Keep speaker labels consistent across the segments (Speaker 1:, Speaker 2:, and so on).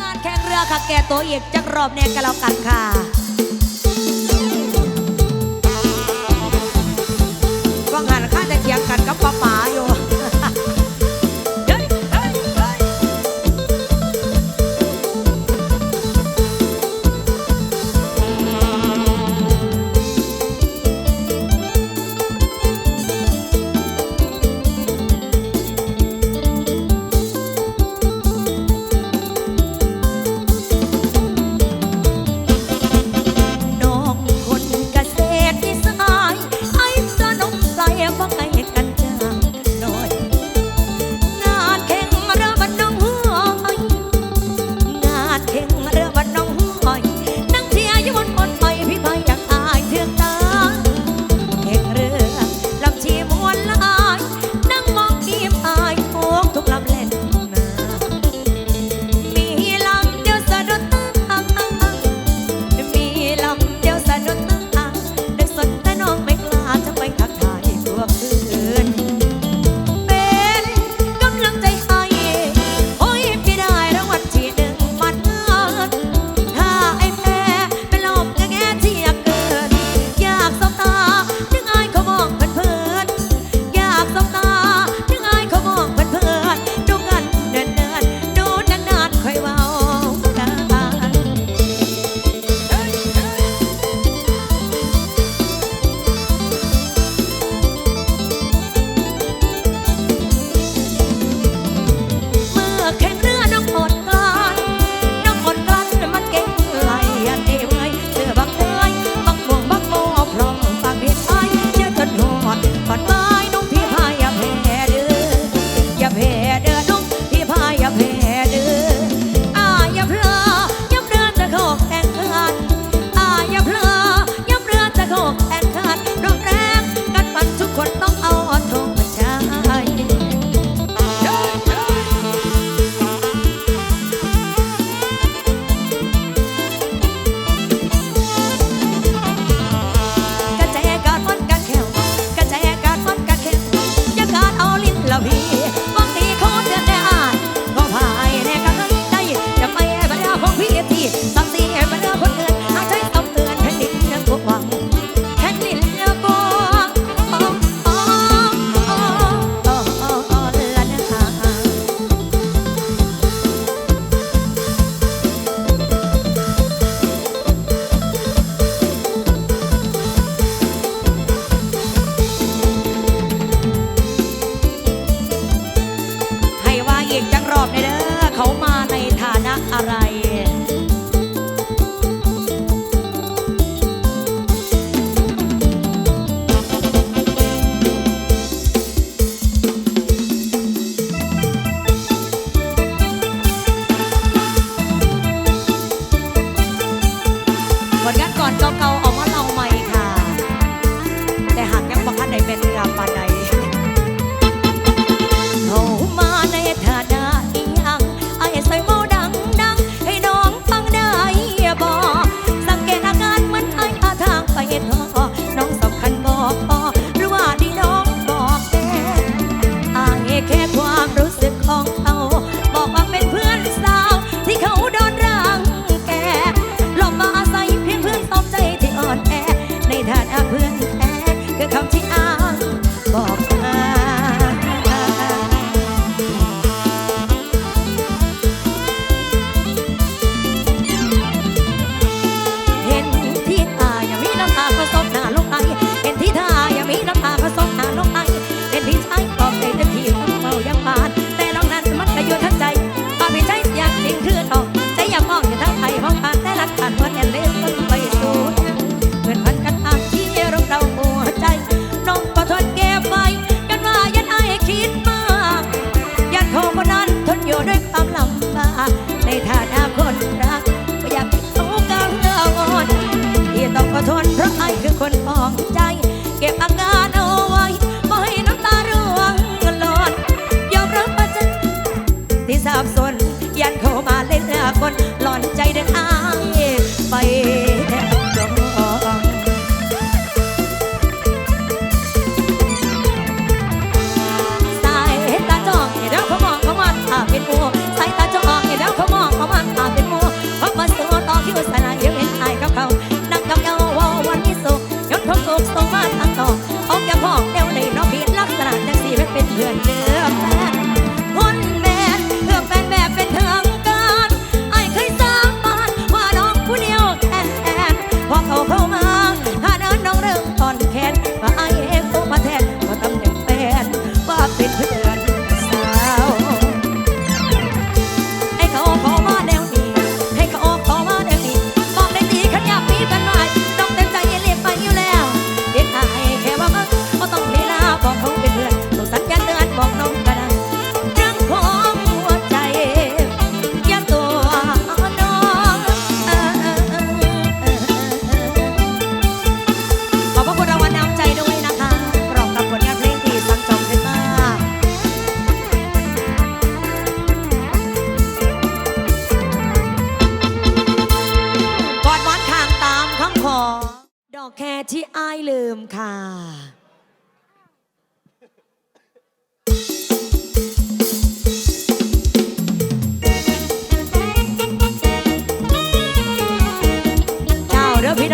Speaker 1: งานแข่งเรือค่ะแก่ตัวอีกจักรอบแน่กันแล้กันค่ะฟังหันข้าจะเทียงกันกับป้าป๋าอยู่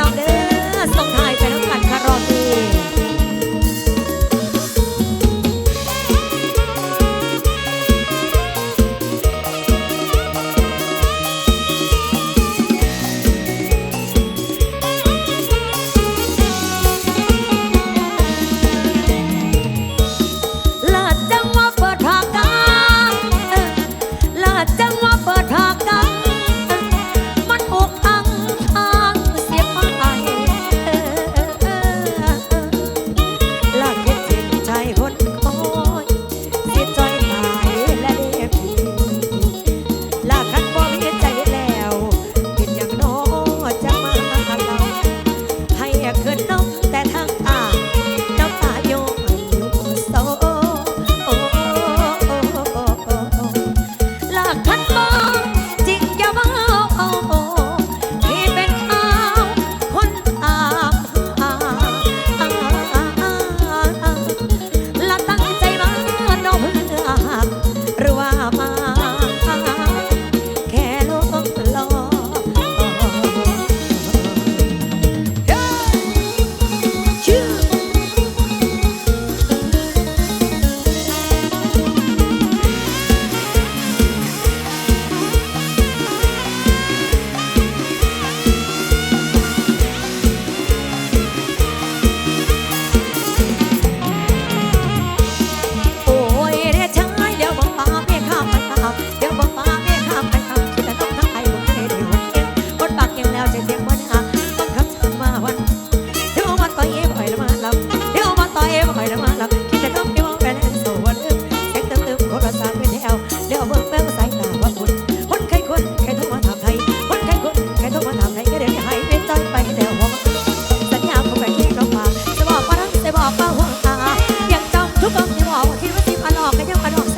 Speaker 1: nombre อกก็ยังปลาดอก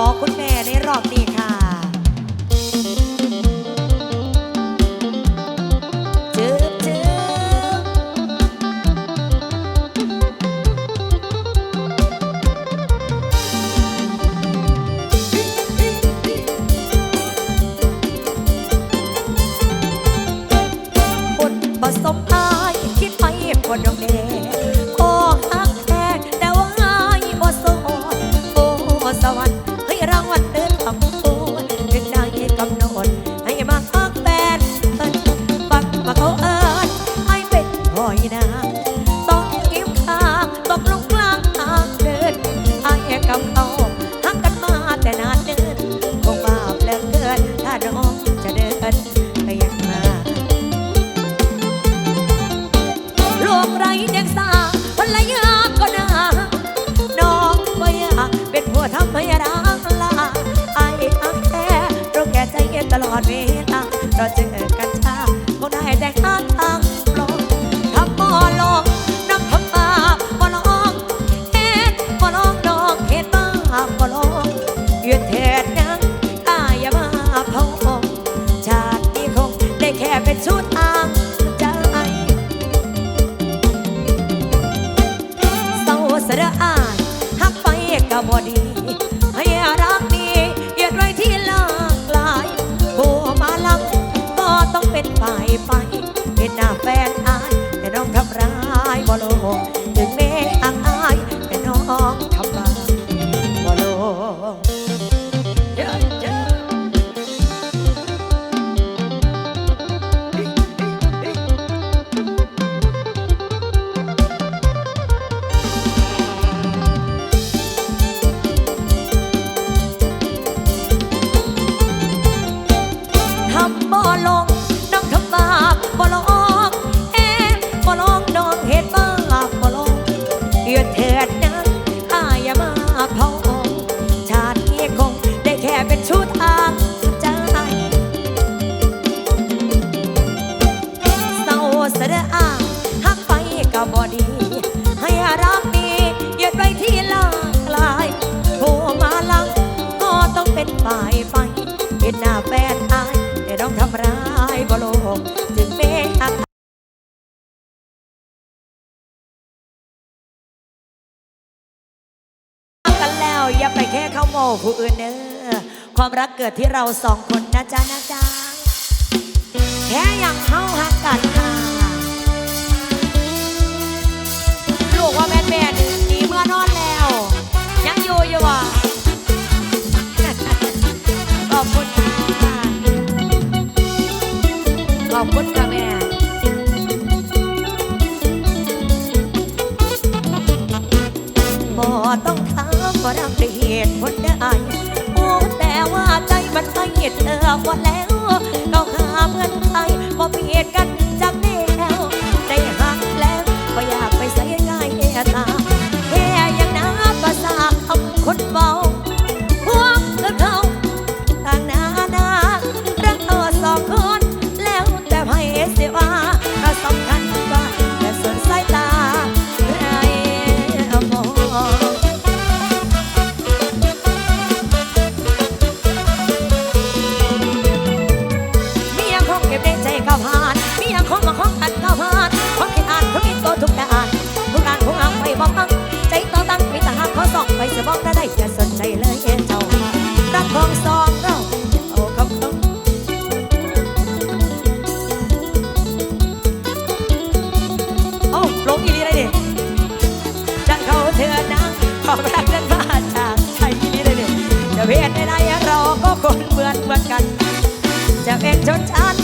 Speaker 1: ขอคุณแม่ในรอบนี้ค่ะ ไปแค่เข้าโมผู้อื่นเนอความรักเกิดที่เราสองคนนะจ๊ะนะจ๊ะแค่อย่างเฮาหักกันค่ะลูกว่าแม่แม่หนีเมื่อนอนแล้ว ยังอยู่อยู่อะขอบคุณค่ะขอบคุณค่ะแม่บ่ต้อง บ่รักได้เหตุผลได้โอ้แต่ว่าใจมันไม่เธอว่าแล้ว ก็หาเพื่อนใครบ่เบียดกัน ลงอีนี่ได้ดิจังเขาเธอนางขอรักนั้นบ้าจากไทยอีนี่ได้ดิจะเพศในไรเราก็คนเหมือนเหมือนกัน จะเป็นชนชั้น